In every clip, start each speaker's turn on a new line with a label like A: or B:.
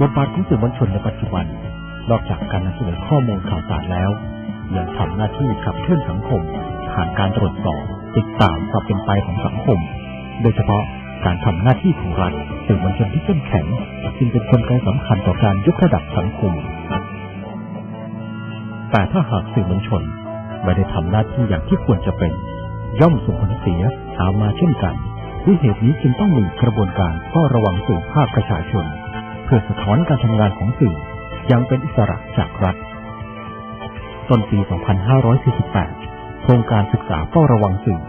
A: บทบาทของสื่อมวลชนในปัจจุบัน นอกจากการนำเสนอข้อมูลข่าวสารแล้ว ยังทำหน้าที่ขับเคลื่อนสังคม ผ่านการตรวจสอบ ติดตามความเป็นไปของสังคม โดยเฉพาะการทำหน้าที่ของรัฐสื่อมวลชนที่เข้มแข็งจึงเป็นกลไกสำคัญต่อการยกระดับสังคม แต่ถ้าหากสื่อมวลชน ไม่ได้ทำหน้าที่อย่างที่ควรจะเป็น ย่อมส่งผลเสียตามมาเช่นกันด้วยเหตุนี้จึงต้องมีกระบวนการเฝ้าระวังสื่อภาคประชาชน เพื่อสะท้อนการทำงานของสื่อย่างเป็นอิสระจากรัฐ ต้นปี 2548 โครงการศึกษาเฝ้าระวังสื่อ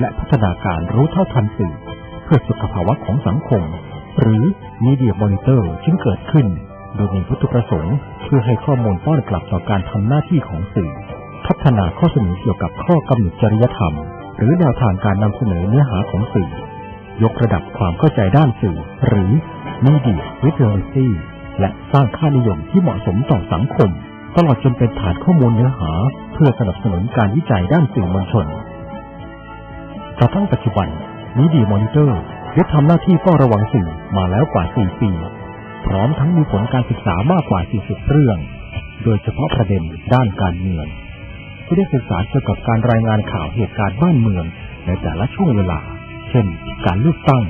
A: และพัฒนาการรู้เท่าทันสื่อ เพื่อสุขภาวะของสังคม หรือ Media Monitor จึงเกิดขึ้น โดยมีวัตถุประสงค์ เพื่อให้ข้อมูลป้อนกลับต่อการทำหน้าที่ของสื่อ พัฒนาข้อเสนอเกี่ยวกับข้อกำหนดจริยธรรม หรือแนวทางการนำเสนอเนื้อหาของสื่อ ยกระดับความเข้าใจด้านสื่อ หรือ Media Literacy และสร้างค่านิยมที่เหมาะสมต่อสังคม ตลอดจนเป็นฐานข้อมูลเนื้อหา เพื่อสนับสนุนการวิจัยด้านสื่อมวลชนกระทั่งปัจจุบัน Media Monitor ได้ทำหน้าที่เฝ้าระวังสื่อมาแล้วกว่า 4 ปี พร้อมทั้งมีผลการศึกษามากกว่า 40 เรื่อง โดยเฉพาะประเด็นด้านการเมืองที่ได้ศึกษาเกี่ยวกับการรายงานข่าวเหตุการณ์บ้านเมืองในแต่ละช่วงเวลา เช่น การเลือกตั้ง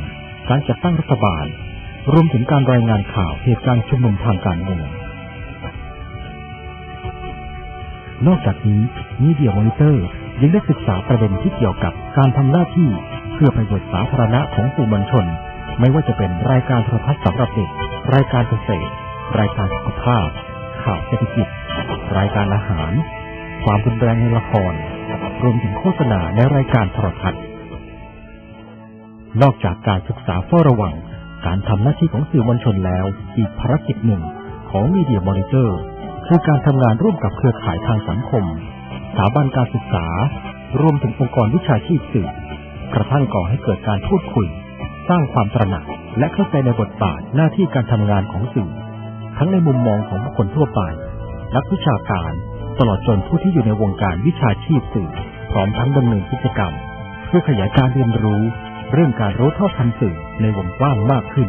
A: การจัดตั้งรัฐบาล รวมถึงการรายงานข่าวเหตุการณ์ชุมนุมทางการเมือง นอกจากนี้ Media Monitor ยังได้ศึกษาประเด็นที่เกี่ยวกับการทำหน้าที่เพื่อประโยชน์สาธารณะของสื่อมวลชน ไม่ว่าจะเป็นรายการโทรทัศน์สำหรับเด็ก รายการเกษตร รายการสุขภาพ ข่าวเศรษฐกิจ รายการอาหาร ความรุนแรงในละคร รวมถึงโฆษณาในรายการโทรทัศน์ นอกจากการศึกษาเฝ้าระวัง การทำหน้าที่ของสื่อมวลชนแล้วอีกภารกิจหนึ่งของ Media Monitor คือการทำงานร่วมกับเครือข่ายทางสังคม สถาบันการศึกษา รวมถึงองค์กรวิชาชีพสื่อกระทั่งก่อให้เกิดการพูดคุย สร้างความตระหนัก และเข้าใจในบทบาทหน้าที่การทำงานของสื่อ ทั้งในมุมมองของบุคคลทั่วไป นักวิชาการ ตลอดจนผู้ที่อยู่ในวงการวิชาชีพสื่อ พร้อมทั้งดำเนินกิจกรรม เพื่อขยายการเรียนรู้ เรื่องการรู้เท่าทันสื่อในวงกว้างมากขึ้น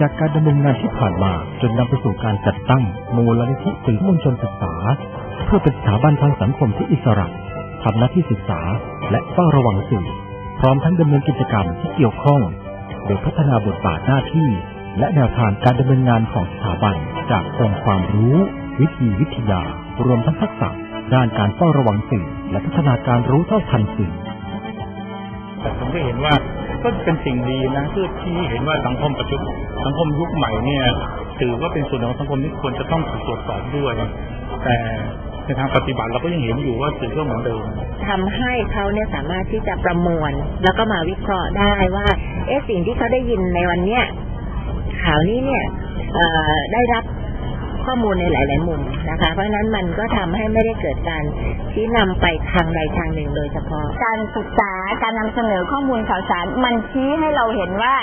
A: จากการดำเนินงานที่ผ่านมาจนนำไปสู่การจัดตั้งมูลนิธิสื่อมวลชนศึกษา เพื่อเป็นสถาบันทางสังคมที่อิสระทำหน้าที่ศึกษาและเฝ้าระวังสื่อ พร้อมทั้งดำเนินกิจกรรมที่เกี่ยวข้อง โดยพัฒนาบทบาทหน้าที่ และแนวทางการดำเนินงานของสถาบัน จากองค์ความรู้ วิธีวิทยา รวมทั้งทักษะด้านการเฝ้าระวังสื่อและพัฒนาการรู้เท่าทันสื่อ
B: แต่ผมก็เห็นว่าก็เป็นสิ่งดีนะเพื่อที่เห็นว่าสังคมปัจจุบันสังคมยุคใหม่เนี่ยถือว่าเป็นส่วนหนึ่งของสังคมที่ควรจะต้องถูกตรวจสอบด้วย แต่ในทางปฏิบัติเราก็ยังเห็นอยู่ว่าสื่อก็เหมือนเดิม
C: ทำให้เขาเนี่ยสามารถที่จะประมวล แล้วก็มาวิเคราะห์ได้ว่าเอ๊ะสิ่งที่เขาได้ยินในวันเนี้ย ข่าวนี้เนี่ยเอ่อได้รับข้อมูลในหลาย ๆ มุมนะคะ เพราะฉะนั้นมันก็ทำให้ไม่ได้เกิดการชี้นำไปทางใดทางหนึ่งโดยเฉพาะ
D: การศึกษาการนำเสนอข้อมูลข่าวสาร มันชี้ให้เราเห็นว่า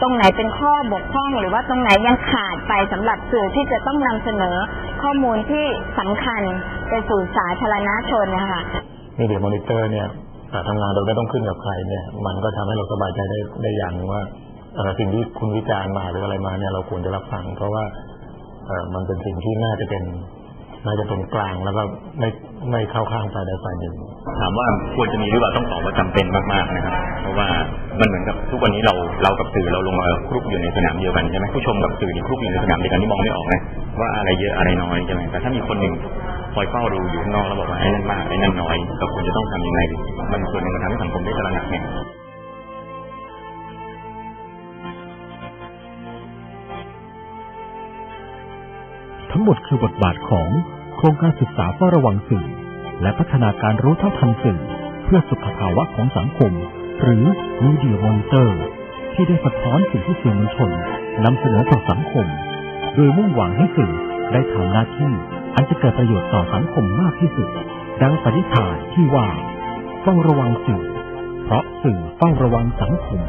D: ตรงไหนเป็นข้อบกพร่อง หรือว่าตรงไหนยังขาดไปสำหรับสื่อที่จะต้องนำเสนอข้อมูลที่สำคัญไปสู่สาธารณชนนะคะ
B: มีเดียมอนิเตอร์เนี่ยแต่ทำงานโดยไม่ต้องขึ้นกับใครเนี่ย มันก็ทำให้เราสบายใจได้ได้อย่างหนึ่งว่าเอ่อ สิ่งที่คุณวิจารณ์มาหรืออะไรมาเนี่ยเราควรจะรับฟัง เพราะว่าเอมันเป็นสิ่งที่น่าจะเป็นน่าจะเป็นกลางแล้วก็ไม่ไม่เข้าข้างฝ่ายใดฝ่ายหนึ่ง
E: ถามว่าควรจะมีหรือเปล่าต้องตอบว่าจำเป็นมากๆนะครับ เพราะว่ามันเหมือนกับทุกวันนี้เราเรากับสื่อเราลงมาคลุกอยู่ในสนามเดียวกันใช่ไหมผู้ชมกับสื่อนี่คลุกอยู่ในสนามเดียวกันที่มองไม่ออกนะว่าอะไรเยอะอะไรน้อยใช่ไหมแต่ถ้ามีคนหนึ่งคอยเฝ้าดูอยู่ข้างนอกแล้วบอกว่าไอ้นั่นมากไอ้นั่นน้อยเราควรจะต้องทำยังไง มันส่วนหนึ่งมันทำให้สังคมได้ตระหนักไง
A: ทั้งหมดคือบทบาทของโครงการศึกษาเฝ้าระวังสื่อ และพัฒนาการรู้เท่าทันสื่อ เพื่อสุขภาวะของสังคม หรือ Media Monitor ที่ได้สะท้อนสิ่งที่สื่อมวลชนนำเสนอต่อสังคม โดยมุ่งหวังให้สื่อได้ทำหน้าที่ อันจะเกิดประโยชน์ต่อสังคมมากที่สุด ดังปฏิฐานที่ว่า เฝ้าระวังสื่อ เพราะสื่อเฝ้าระวังสังคม